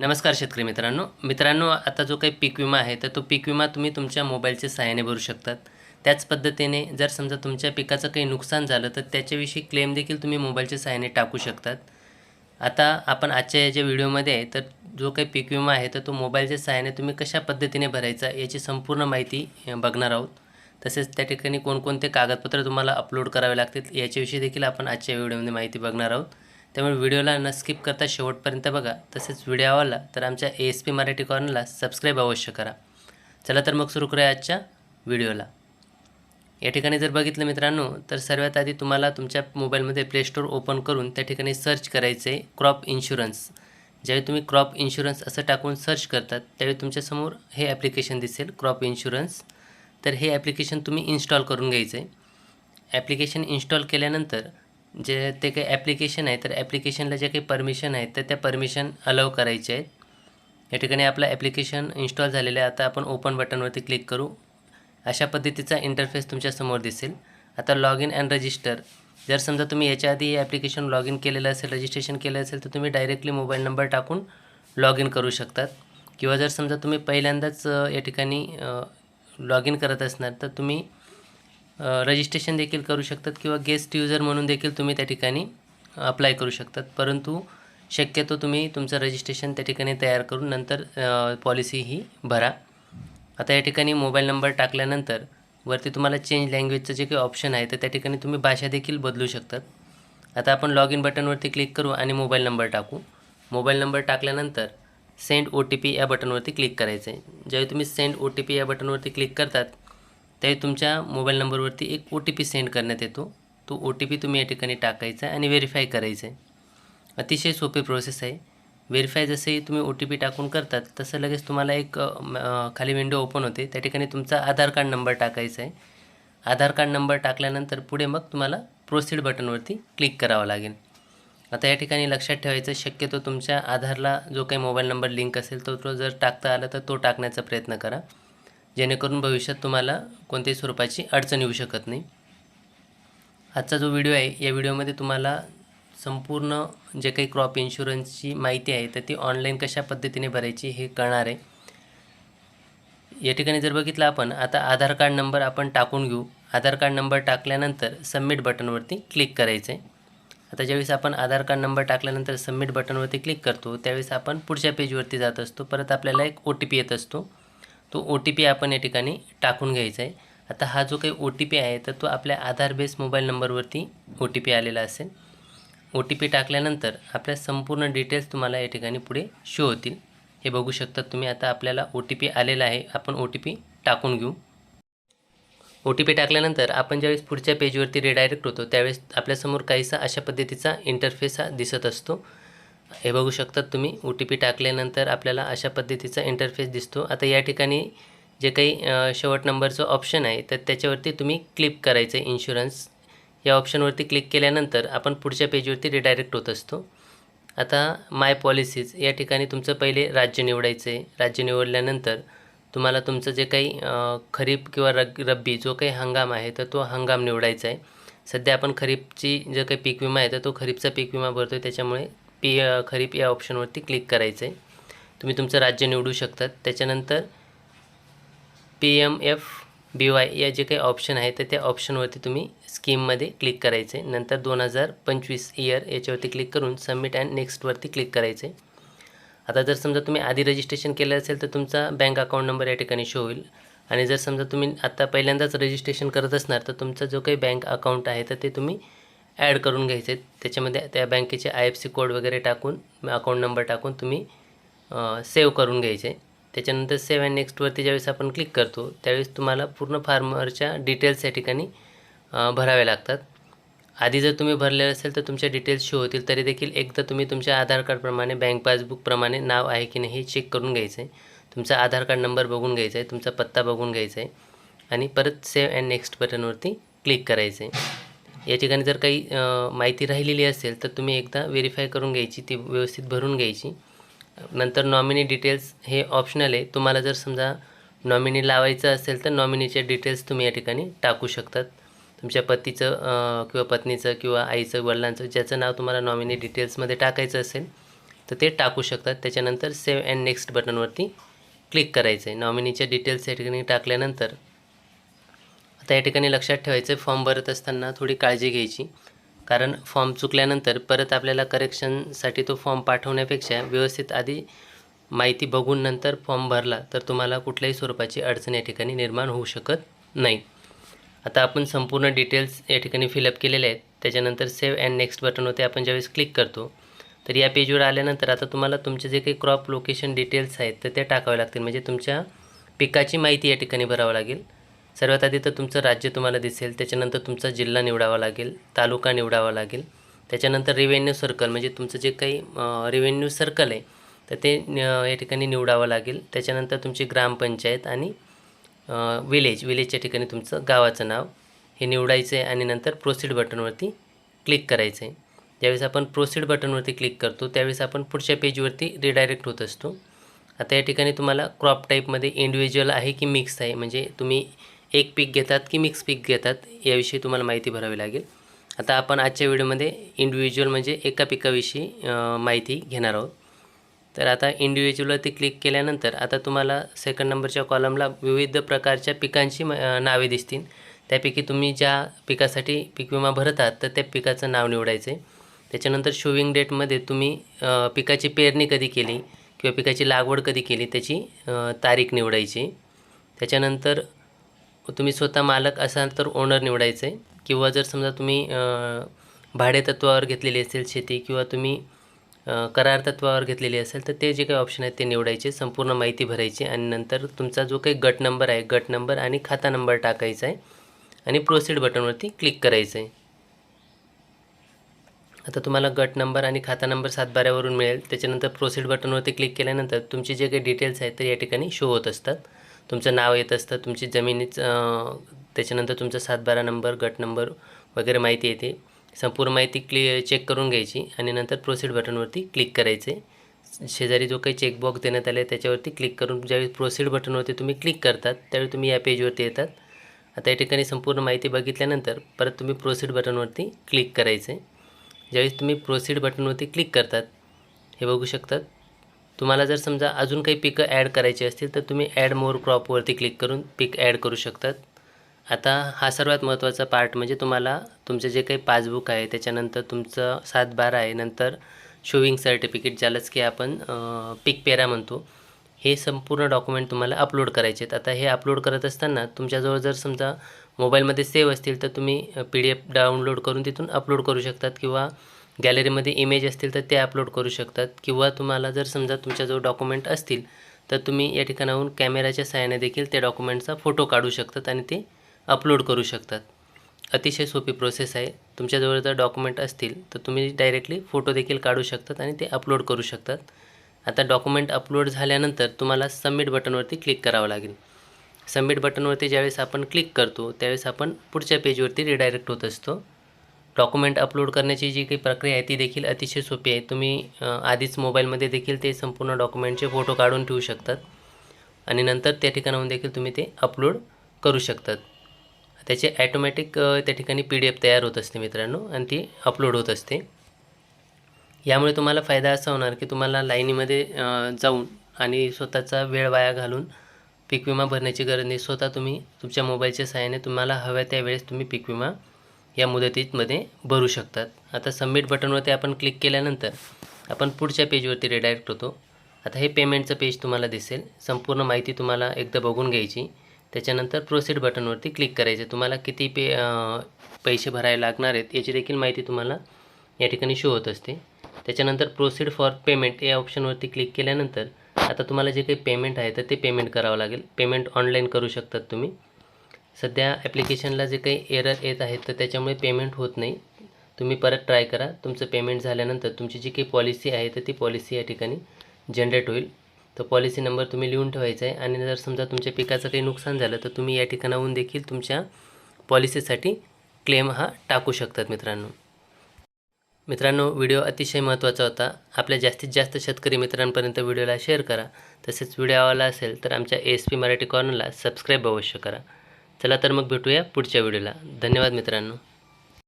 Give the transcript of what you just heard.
नमस्कार शेतकरी मित्रांनो. मित्रांनो आता जो काही पीक विमा आहे तर तो पीक विमा तुम्ही तुमच्या मोबाईलच्या सहाय्याने भरू शकतात. त्याच पद्धतीने जर समजा तुमच्या पिकाचं काही नुकसान झालं तर त्याच्याविषयी क्लेम देखील तुम्ही मोबाईलच्या सहाय्याने टाकू शकतात. आता आपण आजच्या याच्या व्हिडिओमध्ये आहे तर जो काही पीक विमा आहे तर तो मोबाईलच्या सहाय्याने तुम्ही कशा पद्धतीने भरायचा याची संपूर्ण माहिती बघणार आहोत. तसेच त्या ठिकाणी कोणकोणते कागदपत्र तुम्हाला अपलोड करावे लागतील याच्याविषयी देखील आपण आजच्या व्हिडिओमध्ये माहिती बघणार आहोत. त्यामुळे व्हिडिओला न स्किप करता शेवटपर्यंत बघा. तसेच व्हिडिओ आवडला तर आमच्या ए एस पी मराठी कॉर्नरला सबस्क्राईब अवश्य करा. चला तर मग सुरू करूया आजच्या व्हिडिओला. या ठिकाणी जर बघितलं मित्रांनो तर सर्वात आधी तुम्हाला तुमच्या मोबाईलमध्ये प्ले स्टोअर ओपन करून त्या ठिकाणी सर्च करायचं आहे क्रॉप इन्शुरन्स ज्यावेळी तुम्ही क्रॉप इन्शुरन्स असं टाकून सर्च करतात त्यावेळी तुमच्यासमोर हे ॲप्लिकेशन दिसेल क्रॉप इन्शुरन्स तर हे ॲप्लिकेशन तुम्ही इन्स्टॉल करून घ्यायचं आहे ॲप्लिकेशन इन्स्टॉल केल्यानंतर जे ते काही ॲप्लिकेशन आहे तर ॲप्लिकेशनला जे काही परमिशन आहेत तर त्या परमिशन अलाव करायचे आहेत. या ठिकाणी आपलं ॲप्लिकेशन इन्स्टॉल झालेलं आहे. आता आपण ओपन बटनवरती क्लिक करू. अशा पद्धतीचा इंटरफेस तुमच्यासमोर दिसेल. आता लॉग इन अँड रजिस्टर जर समजा तुम्ही याच्या आधी ॲप्लिकेशन लॉग इन केलेलं असेल रजिस्ट्रेशन केलं असेल तर तुम्ही डायरेक्टली मोबाईल नंबर टाकून लॉग इन करू शकतात. किंवा जर समजा तुम्ही पहिल्यांदाच या ठिकाणी लॉग इन करत असणार तर तुम्ही रजिस्ट्रेशन देखील करू शकतात किंवा गेस्ट युजर म्हणून देखील तुम्ही त्या ठिकाणी अप्लाय करू शकतात. परंतु शक्यतो तुम्ही तुमचं रजिस्ट्रेशन त्या ठिकाणी तयार करून नंतर पॉलिसी ही भरा. आता या ठिकाणी मोबाईल नंबर टाकल्यानंतर वरती तुम्हाला चेंज लँग्वेजचं जे काही ऑप्शन आहे तर त्या ठिकाणी तुम्ही भाषा देखील बदलू शकतात. आता आपण लॉग इन बटनवरती क्लिक करू आणि मोबाईल नंबर टाकू. मोबाईल नंबर टाकल्यानंतर सेंड ओ टी पी या बटनवरती क्लिक करायचं आहे ज्यावेळी तुम्ही सेंड ओ टी पी या बटनवरती क्लिक करतात त्यावेळी तुमच्या मोबाईल नंबरवरती एक ओ टी पी सेंड करण्यात येतो. तो ओ टी पी तुम्ही या ठिकाणी टाकायचा आहे आणि व्हेरीफाय करायचं आहे अतिशय सोपी प्रोसेस आहे. व्हेरीफाय जसे तुम्ही ओ टी पी टाकून करतात तसं लगेच तुम्हाला एक खाली विंडो ओपन होते. त्या ठिकाणी तुमचा आधार कार्ड नंबर टाकायचा आहे आधार कार्ड नंबर टाकल्यानंतर पुढे मग तुम्हाला प्रोसीड बटनवरती क्लिक करावं लागेल. आता या ठिकाणी लक्षात ठेवायचं शक्यतो तुमच्या आधारला जो काही मोबाईल नंबर लिंक असेल तो तो जर टाकता आला तर तो टाकण्याचा प्रयत्न करा. जेणेकरून भविष्यात तुम्हाला कोणत्याही स्वरूपाची अडचण येऊ शकत नाही. आजचा जो व्हिडिओ आहे या व्हिडिओमध्ये तुम्हाला संपूर्ण जे काही क्रॉप इन्शुरन्सची माहिती आहे तर ती ऑनलाईन कशा पद्धतीने भरायची हे कळणार आहे. या ठिकाणी जर बघितलं आपण आता आधार कार्ड नंबर आपण टाकून घेऊ. आधार कार्ड नंबर टाकल्यानंतर सबमिट बटनवरती क्लिक करायचं आहे आता ज्यावेळेस आपण आधार कार्ड नंबर टाकल्यानंतर सबमिट बटनवरती क्लिक करतो त्यावेळेस आपण पुढच्या पेजवरती जात असतो. परत आपल्याला एक ओ टी पी येत असतो. तो ओ टी पी आपण या ठिकाणी टाकून घ्यायचा आहे. आता हा जो काही ओ टी पी आहे तर तो आपल्या आधार बेस मोबाईल नंबरवरती ओ टी पी आलेला असेल. ओ टी पी टाकल्यानंतर आपल्या संपूर्ण डिटेल्स तुम्हाला या ठिकाणी पुढे शो होतील. हे बघू शकतात तुम्ही. आता आपल्याला ओ टी पी आलेला आहे. आपण ओ टी पी टाकून घेऊ. ओ टी पी टाकल्यानंतर आपण ज्यावेळेस पुढच्या पेजवरती रिडायरेक्ट होतो त्यावेळेस आपल्यासमोर काहीसा अशा पद्धतीचा इंटरफेस हा दिसत असतो. हे बघू शकतात तुम्ही. ओ टी पी टाकल्यानंतर आपल्याला अशा पद्धतीचा इंटरफेस दिसतो. आता या ठिकाणी जे काही शेवट नंबरचं ऑप्शन आहे तर त्याच्यावरती तुम्ही क्लिक करायचं आहे इन्शुरन्स या ऑप्शनवरती क्लिक केल्यानंतर आपण पुढच्या पेजवरती रिडायरेक्ट होत असतो. आता माय पॉलिसीज या ठिकाणी तुमचं पहिले राज्य निवडायचं आहे राज्य निवडल्यानंतर तुम्हाला तुमचं जे काही खरीप किंवा रग रब्बी जो काही हंगाम आहे तर तो हंगाम निवडायचा आहे सध्या आपण खरीपची जो काही पीक विमा आहे तर तो खरीपचा पीक विमा भरतो आहे त्याच्यामुळे पी खरीप या ऑप्शनवरती क्लिक करायचं आहे तुम्ही तुमचं राज्य निवडू शकतात. त्याच्यानंतर P M F B Y या जे काही ऑप्शन आहे तर त्या ऑप्शनवरती तुम्ही स्कीममध्ये क्लिक करायचे नंतर दोन हजार पंचवीस इयर याच्यावरती क्लिक करून सबमिट अँड नेक्स्टवरती क्लिक करायचे आता जर समजा तुम्ही आधी रजिस्ट्रेशन केलं असेल तर तुमचा बँक अकाउंट नंबर या ठिकाणी शो होईल. आणि जर समजा तुम्ही आत्ता पहिल्यांदाच रजिस्ट्रेशन करत असणार तर तुमचा जो काही बँक अकाउंट आहे तर ते तुम्ही ॲड करून घ्यायचे त्याच्यामध्ये त्या बँकेचे आय एफ सी कोड वगैरे टाकून अकाउंट नंबर टाकून तुम्ही सेव्ह करून घ्यायचे. त्याच्यानंतर सेव्ह अँड नेक्स्टवरती ज्यावेळेस आपण क्लिक करतो त्यावेळेस तुम्हाला पूर्ण फार्मरच्या डिटेल्स या ठिकाणी भराव्या भरावे लागतात. आधी जर तुम्ही भरलेलं असेल तर तुमच्या डिटेल्स शो होतील तरी देखील एकदा तुम्ही तुमच्या आधार कार्डप्रमाणे बँक पासबुकप्रमाणे नाव आहे की नाही हे चेक करून घ्यायचं आहे. तुमचा आधार कार्ड नंबर बघून घ्यायचा आहे तुमचा पत्ता बघून घ्यायचा आहे आणि परत सेव्ह अँड नेक्स्ट बटनवरती क्लिक करायचं आहे. या ठिकाणी जर काही माहिती राहिलेली असेल तर तुम्ही एकदा व्हेरीफाय करून घ्यायची ती व्यवस्थित भरून घ्यायची. नंतर नॉमिनी डिटेल्स हे ऑप्शनल आहे. तुम्हाला जर समजा नॉमिनी लावायचं असेल तर नॉमिनीचे डिटेल्स तुम्ही या ठिकाणी टाकू शकतात. तुमच्या पतीचं किंवा पत्नीचं किंवा आईचं वडिलांचं ज्याचं नाव तुम्हाला नॉमिनी डिटेल्समध्ये टाकायचं असेल तर ते टाकू शकतात. त्याच्यानंतर सेव्ह अँड नेक्स्ट बटनवरती क्लिक करायचं आहे नॉमिनीच्या डिटेल्स या ठिकाणी टाकल्यानंतर आता या ठिकाणी लक्षात ठेवायचं फॉर्म भरत असताना थोडी काळजी घ्यायची. कारण फॉर्म चुकल्यानंतर परत आपल्याला करेक्शनसाठी तो फॉर्म पाठवण्यापेक्षा व्यवस्थित आधी माहिती बघून नंतर फॉर्म भरला तर तुम्हाला कुठल्याही स्वरूपाची अडचण या ठिकाणी निर्माण होऊ शकत नाही. आता आपण संपूर्ण डिटेल्स या ठिकाणी फिलअप केलेले आहेत. त्याच्यानंतर सेव्ह अँड नेक्स्ट बटनवरती आपण ज्यावेळेस क्लिक करतो तर या पेजवर आल्यानंतर आता तुम्हाला तुमचे जे काही क्रॉप लोकेशन डिटेल्स आहेत तर ते टाकावे लागतील. म्हणजे तुमच्या पिकाची माहिती या ठिकाणी भरावं लागेल. सर्वात आधी तर तुमचं राज्य तुम्हाला दिसेल त्याच्यानंतर तुमचा जिल्हा निवडावा लागेल तालुका निवडावा लागेल त्याच्यानंतर रेव्हेन्यू सर्कल म्हणजे तुमचं जे काही रेव्हेन्यू सर्कल आहे तर ते न- या ठिकाणी निवडावं लागेल त्याच्यानंतर तुमची ग्रामपंचायत आणि विलेज विलेजच्या ठिकाणी तुमचं गावाचं नाव हे निवडायचं आहे आणि नंतर प्रोसीड बटनवरती क्लिक करायचं आहे ज्यावेळेस आपण प्रोसीड बटनवरती क्लिक करतो त्यावेळेस आपण पुढच्या पेजवरती रिडायरेक्ट होत असतो. आता या ठिकाणी तुम्हाला क्रॉप टाईपमध्ये इंडिव्हिज्युअल आहे की मिक्स आहे म्हणजे तुम्ही एक पीक घेतात की मिक्स पीक घेतात याविषयी तुम्हाला माहिती भरावी लागेल. आता आपण आजच्या व्हिडिओमध्ये इंडिव्हिज्युअल म्हणजे एका पिकाविषयी माहिती घेणार आहोत. तर आता इंडिव्हिज्युअलवरती क्लिक केल्यानंतर आता तुम्हाला सेकंड नंबरच्या कॉलमला विविध प्रकारच्या पिकांची म- नावे दिसतील. त्यापैकी तुम्ही ज्या पिकासाठी पीक विमा भरत आहात तर त्या पिकाचं नाव निवडायचं आहे त्याच्यानंतर शोविंग डेटमध्ये तुम्ही पिकाची पेरणी कधी केली किंवा पिकाची लागवड कधी केली त्याची तारीख निवडायची. त्याच्यानंतर तुम्ही स्वतः मालक असाल तर ओनर निवडायचं आहे किंवा जर समजा तुम्ही अं, भाडेतत्वावर घेतलेली असेल शेती किंवा तुम्ही करार तत्वावर घेतलेली असेल तर ते जे काही ऑप्शन आहेत ते निवडायचे संपूर्ण माहिती भरायची आणि नंतर तुमचा जो काही गट नंबर आहे गट नंबर आणि खाता नंबर टाकायचा आहे आणि प्रोसीड बटनवरती क्लिक करायचं आहे. आता तुम्हाला गट नंबर आणि खाता नंबर सातबाऱ्यावरून मिळेल. त्याच्यानंतर प्रोसीड बटनवरती क्लिक केल्यानंतर तुमचे जे काही डिटेल्स आहेत ते या ठिकाणी शो होत असतात. तुमचं नाव येत असतं तुमची जमिनीचं त्याच्यानंतर तुमचा सातबारा नंबर गट नंबर वगैरे माहिती येते. संपूर्ण माहिती क्लि चेक करून घ्यायची आणि नंतर प्रोसीड बटनवरती क्लिक करायचे. शेजारी जो काही चेकबॉक्स देण्यात आला आहे त्याच्यावरती क्लिक करून ज्यावेळी प्रोसीड बटनवरती तुम्ही क्लिक करतात त्यावेळी तुम्ही या पेजवरती येतात. आता या ठिकाणी संपूर्ण माहिती बघितल्यानंतर परत तुम्ही प्रोसीड बटनवरती क्लिक करायचं. आहे ज्यावेळेस तुम्ही प्रोसीड बटनवरती क्लिक करतात हे बघू शकतात. तुम्हाला जर समजा अजून काही पिकं ॲड करायची असतील तर तुम्ही ॲड मोर क्रॉपवरती क्लिक करून पीक ॲड करू शकतात. आता हा सर्वात महत्त्वाचा पार्ट म्हणजे तुम्हाला तुमचं जे काही पासबुक आहे त्याच्यानंतर तुमचं सात बारा आहे नंतर शोविंग सर्टिफिकेट ज्यालाच की आपण पिक पीक पेरा म्हणतो हे संपूर्ण डॉक्युमेंट तुम्हाला अपलोड करायचे आहेत. आता हे अपलोड करत असताना तुमच्याजवळ जर समजा मोबाईलमध्ये सेव्ह असतील तर तुम्ही पी डी एफ डाउनलोड करून तिथून अपलोड करू शकतात किंवा गॅलरीमध्ये इमेज असतील तर ते अपलोड करू शकतात. किंवा तुम्हाला जर समजा तुमच्याजवळ डॉक्युमेंट असतील तर तुम्ही या ठिकाणाहून कॅमेराच्या सहाय्याने देखील त्या डॉक्युमेंटचा फोटो काढू शकतात आणि ते अपलोड करू शकतात. अतिशय सोपी प्रोसेस आहे. तुमच्याजवळ जर डॉक्युमेंट असतील तर तुम्ही डायरेक्टली फोटो देखील काढू शकतात आणि ते अपलोड करू शकतात. आता डॉक्युमेंट अपलोड झाल्यानंतर तुम्हाला सबमिट बटनवरती क्लिक करावं लागेल. सबमिट बटनवरती ज्यावेळेस आपण क्लिक करतो त्यावेळेस आपण पुढच्या पेजवरती रिडायरेक्ट होत असतो. डॉक्युमेंट अपलोड करण्याची जी काही प्रक्रिया आहे ती देखील अतिशय सोपी आहे. तुम्ही आधीच मोबाईलमध्ये देखील ते संपूर्ण डॉक्युमेंटचे फोटो काढून ठेवू शकतात. आणि नंतर त्या ठिकाणाहून देखील तुम्ही ते अपलोड करू शकतात. त्याचे ॲटोमॅटिक त्या ठिकाणी पी डी एफ तयार होत असते मित्रांनो आणि ती अपलोड होत असते. यामुळे तुम्हाला फायदा असा होणार की तुम्हाला लाईनीमध्ये जाऊन आणि स्वतःचा वेळ वाया घालून पीक विमा भरण्याची गरज नाही. स्वतः तुम्ही तुमच्या मोबाईलच्या सहाय्याने तुम्हाला हव्या त्यावेळेस तुम्ही पीक विमा या मुदतीमध्ये भरू शकतात. आता सबमिट बटनवरती आपण क्लिक केल्यानंतर आपण पुढच्या पेजवरती रिडायरेक्ट होतो. आता हे पेमेंटचं पेज तुम्हाला दिसेल. संपूर्ण माहिती तुम्हाला एकदा बघून घ्यायची. त्याच्यानंतर प्रोसीड बटनवरती क्लिक करायचं. तुम्हाला किती पे पैसे भरायला लागणार आहेत याची देखील माहिती तुम्हाला या ठिकाणी शो होत असते. त्याच्यानंतर प्रोसीड फॉर पेमेंट या ऑप्शनवरती क्लिक केल्यानंतर आता तुम्हाला जे काही पेमेंट आहे तर ते पेमेंट करावं लागेल. पेमेंट ऑनलाईन करू शकतात तुम्ही. सध्या ॲप्लिकेशनला जे काही एरर येत आहेत तर त्याच्यामुळे पेमेंट होत नाही. तुम्ही परत ट्राय करा. तुमचं पेमेंट झाल्यानंतर तुमची जी काही पॉलिसी आहे तर ती पॉलिसी या ठिकाणी जनरेट होईल. तर पॉलिसी नंबर तुम्ही लिहून ठेवायचा आहे. आणि जर समजा तुमच्या पिकाचं काही नुकसान झालं तर तुम्ही या ठिकाणाहून देखील तुमच्या पॉलिसीसाठी क्लेम हा टाकू शकतात मित्रांनो. मित्रांनो व्हिडिओ अतिशय महत्त्वाचा होता. आपल्या जास्तीत जास्त शेतकरी मित्रांपर्यंत व्हिडिओला शेअर करा. तसेच व्हिडिओ आवडला असेल तर आमच्या एस पी मराठी कॉर्नरला सबस्क्राईब अवश्य करा. चला तर मग भेटूया पुढच्या व्हिडिओला. धन्यवाद मित्रांनो.